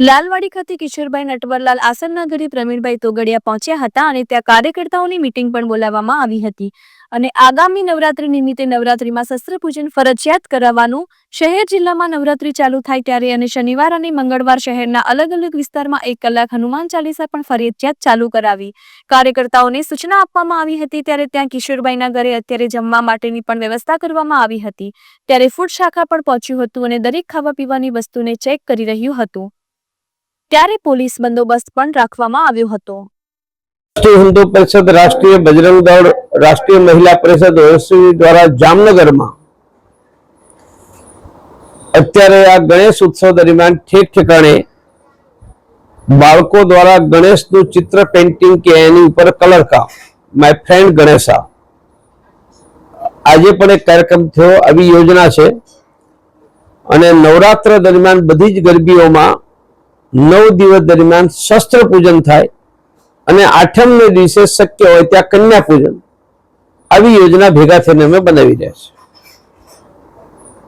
લાલવાડી ખાતે કિશોરભાઈ નટવરલાલ આસનના ઘરે પ્રવીણભાઈ તોગડિયા પહોંચ્યા હતા અને ત્યાં કાર્યકર્તાઓની મીટિંગ પણ બોલાવવામાં આવી હતી. અને આગામી નવરાત્રી નિમિત્તે નવરાત્રીમાં શસ્ત્રપૂજન ફરજિયાત કરાવવાનું શહેર જિલ્લામાં નવરાત્રી ચાલુ થાય ત્યારે અને શનિવાર અને મંગળવાર શહેરના અલગ અલગ વિસ્તારમાં એક કલાક હનુમાન ચાલીસા પણ ફરજિયાત ચાલુ કરાવી. કાર્યકર્તાઓને સૂચના આપવામાં આવી હતી ત્યારે ત્યાં કિશોરભાઈના ઘરે અત્યારે જમવા માટેની પણ વ્યવસ્થા કરવામાં આવી હતી. ત્યારે ફૂડ શાખા પણ પહોંચ્યું હતું અને દરેક ખાવા પીવાની વસ્તુને ચેક કરી રહ્યું હતું. ત્યારે પોલીસ બંદોબસ્ત પણ રાખવામાં આવ્યો હતો. રાષ્ટ્રીય હિન્દુ પરિષદ, રાષ્ટ્રીય બજરંગ દળ, રાષ્ટ્રીય મહિલા પરિષદ, ઓએસસી દ્વારા જામનગરમાં અત્યારે આ ગણેશ ઉત્સવ દરમિયાન ઠેક ઠેકાણે બાળકો દ્વારા ગણેશનું ચિત્ર પેઇન્ટિંગ કે એની ઉપર કલર કામ માય ફ્રેન્ડ ગણેશા. આજે પણ એક કાર્યક્રમ થયો, આવી યોજના છે. અને નવરાત્ર દરમિયાન બધી જ ગરબીઓમાં નવ દિવસ દરમિયાન શસ્ત્ર પૂજન થાય અને આઠમને દિવસે શક્ય હોય ત્યાં કન્યા પૂજન. આવી યોજના ભેગા થઈને અમે બનાવી રહ્યા છીએ.